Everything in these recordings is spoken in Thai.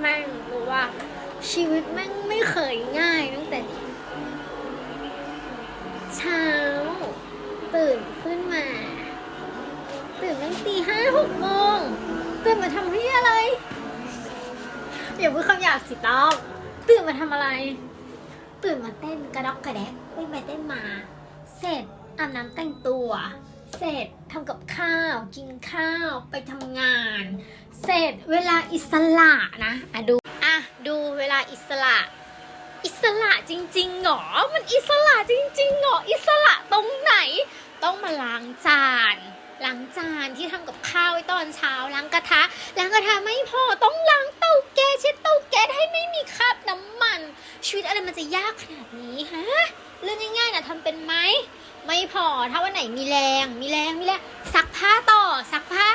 แม่งรู้ว่า ชีวิตแม่งไม่เคยง่ายตั้งแต่ เช้า ตื่นขึ้นมา ตื่นตั้งตีห้าหกโมงตื่นมาทำเพื่ออะไรอย่าพูดคำหยาบสิต้อมตื่นมาทำอะไร ตื่นมาเต้นกระดอกกระแดกเต้นไปเต้นมา เสร็จอาบน้ำแต่งตัว เสร็จทำกับข้าว กินข้าวไปทำงาน เสร็จเวลาอิสระนะอะดูอะดูเวลาอิสระ อิสระจริงๆหรอมันอิสระจริงๆหรออิสระตรงไหน ต้องมาล้างจานล้างจานที่ทำกับข้าวไว้ตอนเช้าล้างกระทะล้างกระทะไม่พอต้องล้างเตาแก๊สเช็ดเตาแก๊สให้ไม่มีคราบน้ำมัน ชีวิตอะไรมันจะยากขนาดนี้ฮะเรื่องง่ายๆนะทำเป็นไหมไม่พอถ้าวันไหนมีแรงมีแรงมีแรงซักผ้าต่อซักผ้า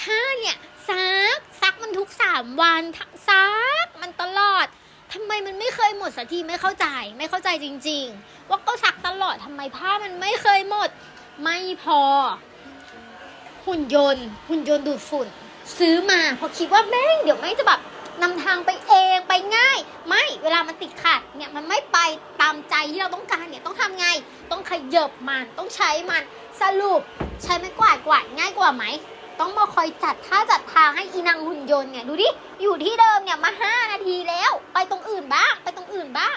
ผ้าเนี่ย ซักซักมันทุกสามวันซักมันตลอดทำไมมันไม่เคยหมดสักทีไม่เข้าใจไม่เข้าใจจริง ๆ ว่าก็ซักตลอดทำไมผ้ามันไม่เคยหมด ไม่พอ หุ่นยนต์ หุ่นยนต์ดูดฝุ่น ซื้อมาเพราะคิดว่าแม่งเดี๋ยวแม่งจะแบบนำทางไปเองไปง่าย ไม่เวลามันติดขัดเนี่ยมันไม่ไปตามใจที่เราต้องการเนี่ยต้องทำไง ต้องขยบมันต้องใช้มันสรุป ใช้ไม้กวาดกวาดง่ายกว่าไหม ต้องมาคอยจัดท่าจัดทางให้อีนางหุ่นยนต์เนี่ยดูดิ อยู่ที่เดิมเนี่ยมาห้านาทีแล้ว ไปตรงอื่นบ้าง ไปตรงอื่นบ้าง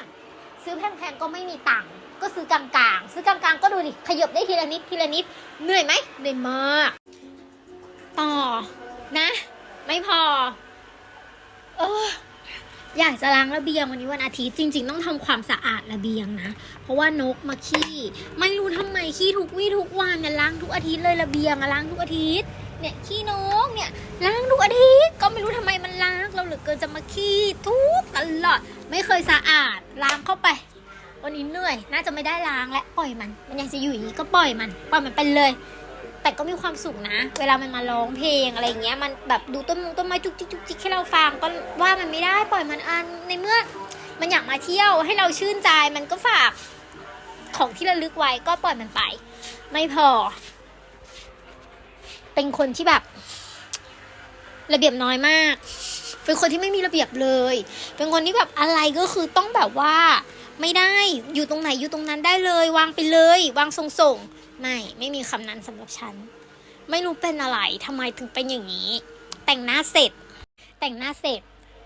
ซื้อแพงๆก็ไม่มีตังค์ก็ซื้อกลางๆ ซื้อกลางๆก็ดูดิ ขยบได้ทีละนิดทีละนิด เหนื่อยไหมเหนื่อยมาก ต่อนะ ไม่พอ เอออยากจะล้างระเบียงวันนี้วันอาทิตย์จริง ๆ ต้องทำความสะอาดระเบียงนะ เพราะว่านกมาขี้ ไม่รู้ทำไมขี้ทุกวี่ทุกวันเนี่ยล้างทุกอาทิตย์เลยระเบียงอะล้างทุกอาทิตย์ เนี่ยขี้นกเนี่ยล้างทุกอาทิตย์ก็ไม่รู้ทำไมมันล้างเราเหลือเกินจะมาขี้ทุกตลอดไม่เคยสะอาดล้างเข้าไป วันนี้เหนื่อย น่าจะไม่ได้ล้างและปล่อยมัน มันยังจะอยู่อย่างนี้ก็ปล่อยมันปล่อยมันไปเลย แต่ก็มีความสุขนะ เวลามันมาร้องเพลงอะไรเงี้ยมันแบบดูต้นมงต้นไม้จุกจิกจุกจิกให้เราฟังก็ว่ามันไม่ได้ปล่อยมันอันในเมื่อ มันอยากมาเที่ยวให้เราชื่นใจมันก็ฝากของที่ระลึกไว้ก็ปล่อยมันไป ไม่พอ เป็นคนที่แบบ ระเบียบน้อยมาก เป็นคนที่ไม่มีระเบียบเลย เป็นคนที่แบบอะไรก็คือต้องแบบว่า ไม่ได้อยู่ตรงไหนอยู่ตรงนั้นได้เลย วางไปเลย วางทรงส่งไม่ไม่มีคำนั้นสำหรับฉัน ไม่รู้เป็นอะไรทำไมถึงเป็นอย่างนี้ แต่งหน้าเสร็จ แต่งหน้าเสร็จ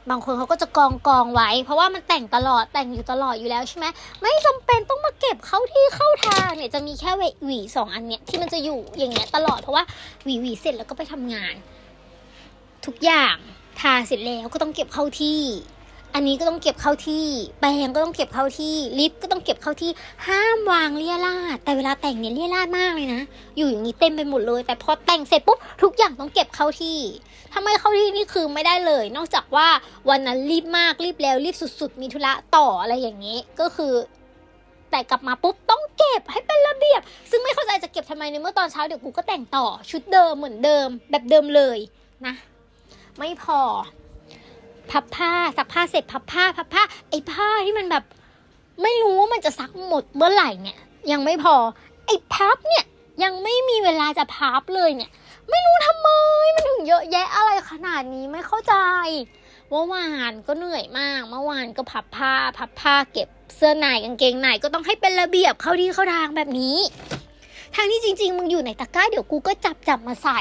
บางคนเขาก็จะกองกองไว้ เพราะว่ามันแต่งตลอดแต่งอยู่ตลอดอยู่แล้วใช่ไหมไม่จำเป็นต้องมาเก็บเข้าที่เข้าทางเนี่ยจะมีแค่หวีวีสองอันเนี้ยที่มันจะอยู่อย่างเงี้ยตลอดเพราะว่าหวีหวีเสร็จแล้วก็ไปทำงาน ทุกอย่างทาเสร็จแล้วก็ต้องเก็บเข้าที่ อันนี้ก็ต้องเก็บเข้าที่ แปรงก็ต้องเก็บเข้าที่ ลิปก็ต้องเก็บเข้าที่ ห้ามวางเลี่ยราด แต่เวลาแต่งเนี่ยเลี่ยราดมากเลยนะ อยู่อย่างนี้เต็มไปหมดเลย แต่พอแต่งเสร็จปุ๊บทุกอย่างต้องเก็บเข้าที่ถ้าไม่เข้าที่นี่คือไม่ได้เลย นอกจากว่าวันนั้นรีบมากรีบแล้วรีบสุด ๆ มีธุระต่ออะไรอย่างนี้ ก็คือ แต่กลับมาปุ๊บต้องเก็บให้เป็นระเบียบ ซึ่งไม่เข้าใจจะเก็บทำไมในเมื่อตอนเช้าเดี๋ยวกูก็แต่งต่อชุดเดิมเหมือนเดิมแบบเดิมเลยนะ ไม่พอ พับผ้าซักผ้าเสร็จพับผ้าพับผ้า ไอ้ผ้าที่มันแบบ ไม่รู้ว่ามันจะซักหมดเมื่อไหร่เนี่ย ยังไม่พอ ไอ้พับเนี่ยยังไม่มีเวลาจะพับเลยเนี่ย ไม่รู้ทำไมมันถึงเยอะแยะอะไรขนาดนี้ไม่เข้าใจเมื่อวานก็เหนื่อยมาก เมื่อวานก็พับผ้า พับผ้าเก็บเสื้อในกางเกงในก็ต้องให้เป็นระเบียบเข้าที่เข้าทางแบบนี้ทางที่จริง ๆ มึงอยู่ในตะกร้าเดี๋ยวกูก็จับจับมาใส่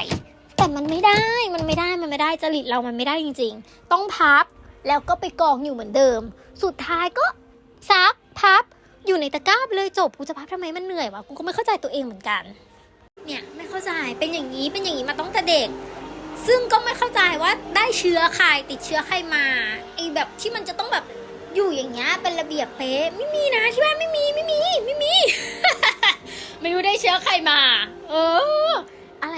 แต่มันไม่ได้ มันไม่ได้ มันไม่ได้จริตเรามันไม่ได้จริง ๆ ต้องพับแล้วก็ไปกองอยู่เหมือนเดิม สุดท้ายก็ซักพับอยู่ในตะกร้าไปเลยจบ กูจะพับทำไมมันเหนื่อยวะ กูก็ไม่เข้าใจตัวเองเหมือนกัน เนี่ยไม่เข้าใจ เป็นอย่างนี้ เป็นอย่างนี้มาตั้งแต่เด็ก ซึ่งก็ไม่เข้าใจว่าได้เชื้อใครติดเชื้อใครมาไอ้แบบที่มันจะต้องแบบอยู่อย่างเงี้ยเป็นระเบียบเป๊ะไม่มีนะที่บ้านไม่มีไม่มีไม่มี ไม่รู้ได้เชื้อใครมา เออ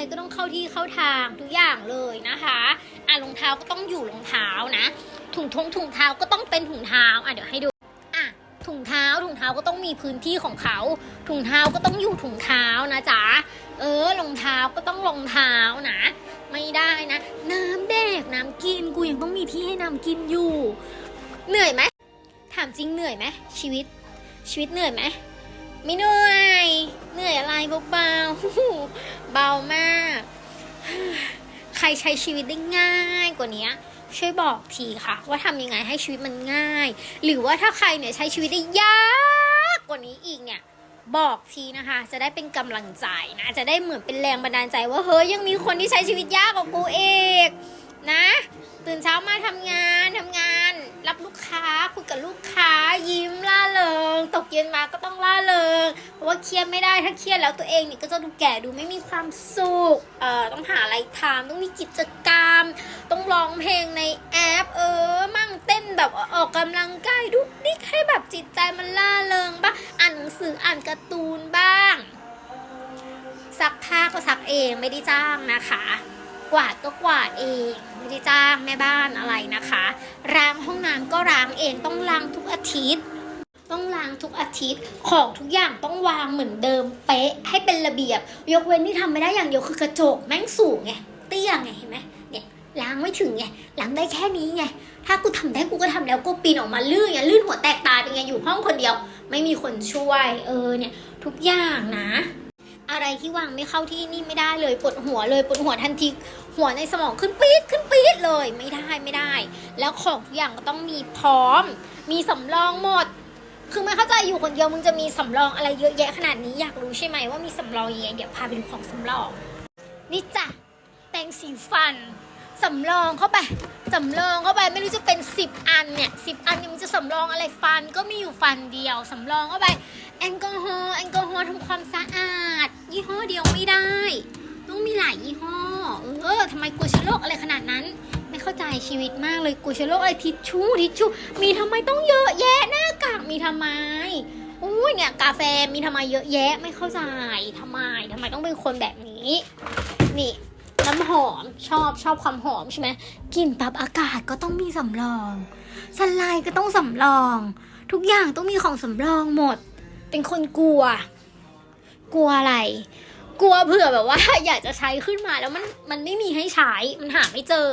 อะไรก็ต้องเข้าที่เข้าทางทุกอย่างเลยนะคะอะรองเท้าก็ต้องอยู่รองเท้านะถุงทงถุงเท้าก็ต้องเป็นถุงเท้าอะเดี๋ยวให้ดูอะถุงเท้าถุงเท้าก็ต้องมีพื้นที่ของเขา ถุงเท้าก็ต้องอยู่ถุงเท้านะจ๊ะเออรองเท้าก็ต้องรองเท้านะ ไม่ได้นะ น้ำแดกน้ำกินกูยังต้องมีที่ให้น้ำกินอยู่ เหนื่อยไหมถามจริงเหนื่อยไหมชีวิตชีวิตเหนื่อยไหม ไม่เหนื่อย เหนื่อยอะไรเบาๆเบามาก ใครใช้ชีวิตได้ง่ายกว่านี้ช่วยบอกทีค่ะ ว่าทำยังไงให้ชีวิตมันง่าย หรือว่าถ้าใครเนี่ยใช้ชีวิตได้ยากกว่านี้อีกเนี่ยบอกทีนะคะ จะได้เป็นกำลังใจนะ จะได้เหมือนเป็นแรงบันดาลใจว่าเฮ้ยยังมีคนที่ใช้ชีวิตยากกว่ากูเอก นะ ตื่นเช้ามาทำงานทำงาน รับลูกค้าคุยกับลูกค้ายิ้มล่าเริง ตกเย็นมาก็ต้องล่าเริง เพราะว่าเครียดไม่ได้ถ้าเครียดแล้วตัวเองเนี่ยก็จะดูแก่ดูไม่มีความสุขเอ่อต้องหาอะไรทำต้องมีกิจกรรม ต้องร้องเพลงในแอป เออ มั่งเต้นแบบออกกำลังกายดุกดิกให้แบบจิตใจมันล่าเริงบ้างอ่านหนังสืออ่านการ์ตูนบ้างซักผ้าก็ซักเองไม่ได้จ้างนะคะ กวาดก็กวาดเอง ไม่ได้จ้างแม่บ้านอะไรนะคะล้างห้องน้ำก็ล้างเองต้องล้างทุกอาทิตย์ ต้องล้างทุกอาทิตย์ของทุกอย่างต้องวางเหมือนเดิมเป๊ะให้เป็นระเบียบ ยกเว้นที่ทำไม่ได้อย่างเดียวคือกระจกแม่งสูงไงเตี้ยไงเห็นไหมเนี่ยล้างไม่ถึงไงล้างได้แค่นี้ไงถ้ากูทำได้กูก็ทำแล้วกูปีนออกมาลื่นไงลื่นหัวแตกตายเป็นไงอยู่ห้องคนเดียว ไม่มีคนช่วย เออเนี่ยทุกอย่างนะ อะไรที่วางไม่เข้าที่นี่ไม่ได้เลยปวดหัวเลยปวดหัวทันทีหัวในสมองขึ้นปี๊ดขึ้นปี๊ดเลยไม่ได้ไม่ได้ แล้วของทุกอย่างก็ต้องมีพร้อม มีสำรองหมด คือไม่เข้าใจอยู่คนเดียวมึงจะมีสำรองอะไรเยอะแยะขนาดนี้อยากรู้ใช่ไหมว่ามีสำรองยังไงเดี๋ยวพาไปดูของสำรองนี่จ้ะแปรงสีฟันสำรองเข้าไปสำรองเข้าไปไม่รู้จะเป็นสิบอันเนี่ยสิบอันเนี่ยมันจะสำรองอะไรฟันก็มีอยู่ฟันเดียวสำรองเข้าไป แอลกอฮอล์แอลกอฮอล์ทำความสะอาด ยี่ห้อเดียวไม่ได้ ต้องมีหลายยี่ห้อ เออทำไมกลัวเชื้อโรคอะไรขนาดนั้น ไม่เข้าใจชีวิตมากเลยกลัวเชื้อโรคอะไรทิชชู่ทิชชู่มีทำไมต้องเยอะแยะหน้ากากมีทำไมอุ้ยเนี่ยกาแฟมีทำไมเยอะแยะไม่เข้าใจทำไมทำไมต้องเป็นคนแบบนี้ นี่น้ำหอมชอบชอบความหอมใช่ไหมกลิ่นปรับอากาศก็ต้องมีสำรองสลด์ก็ต้องสำรอง ทุกอย่างต้องมีของสำรองหมด เป็นคนกลัว กลัวอะไร กลัวเผื่อแบบว่า อยากจะใช้ขึ้นมาแล้วมันมันไม่มีให้ใช้มันหาไม่เจอ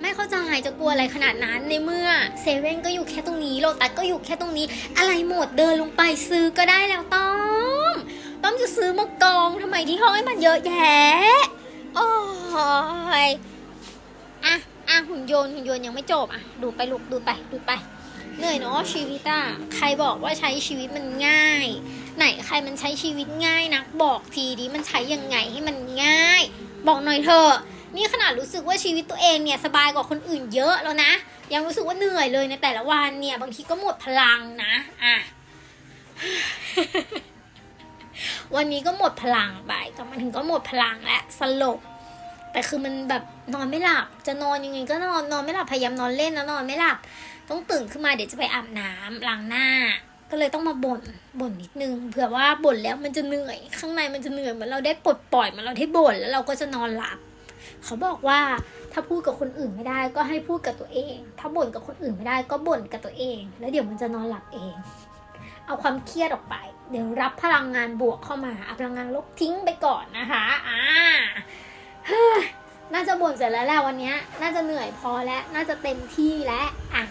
ไม่เข้าใจจะกลัวอะไรขนาดนั้นในเมื่อเซเว่นก็อยู่แค่ตรงนี้โลตัสก็อยู่แค่ตรงนี้ อะไรหมดเดินลงไปซื้อก็ได้แล้วต้อมต้อมจะซื้อมากองทำไมที่ห้องให้มันเยอะแยะโอ้ยอะอะหุ่นยนต์หุ่นยนต์ยังไม่จบอะดูไปลูกดูไปดูไป เหนื่อยเนาะชีวิตอะใครบอกว่าใช้ชีวิตมันง่าย ไหนใครมันใช้ชีวิตง่ายนักบอกทีดิมันใช้ยังไงให้มันง่าย บอกหน่อยเถอะนี่ขนาดรู้สึกว่าชีวิตตัวเองเนี่ยสบายกว่าคนอื่นเยอะแล้วนะ ยังรู้สึกว่าเหนื่อยเลยในแต่ละวันเนี่ย บางทีก็หมดพลังนะอะวันนี้ก็หมดพลังไปก็มาถึงก็หมดพลังและสลบแต่คือมันแบบนอนไม่หลับ จะนอนยังไงก็นอนนอนไม่หลับพยายามนอนเล่นแล้วนอนไม่หลับ ต้องตื่นขึ้นมาเดี๋ยวจะไปอาบน้ำล้างหน้า ก็เลยต้องมาบ่นบ่นนิดนึงเผื่อว่าบ่นแล้วมันจะเหนื่อยข้างในมันจะเหนื่อยเหมือนเราได้ปลดปล่อยเหมันเราได้บ่นแล้วเราก็จะนอนหลับ เขาบอกว่าถ้าพูดกับคนอื่นไม่ได้ก็ให้พูดกับตัวเอง ถ้าบ่นกับคนอื่นไม่ได้ก็บ่นกับตัวเอง แล้วเดี๋ยวมันจะนอนหลับเอง เอาความเครียดออกไป เดี๋ยวรับพลังงานบวกเข้ามาเอาพลังงานลบทิ้งไปก่อนนะคะอ่าน่าจะบ่นเสร็จแล้วแหละวันนี้ น่าจะเหนื่อยพอแล้ว น่าจะเต็มที่แล้วอะ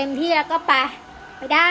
เต็มที่แล้วก็ไปไปได้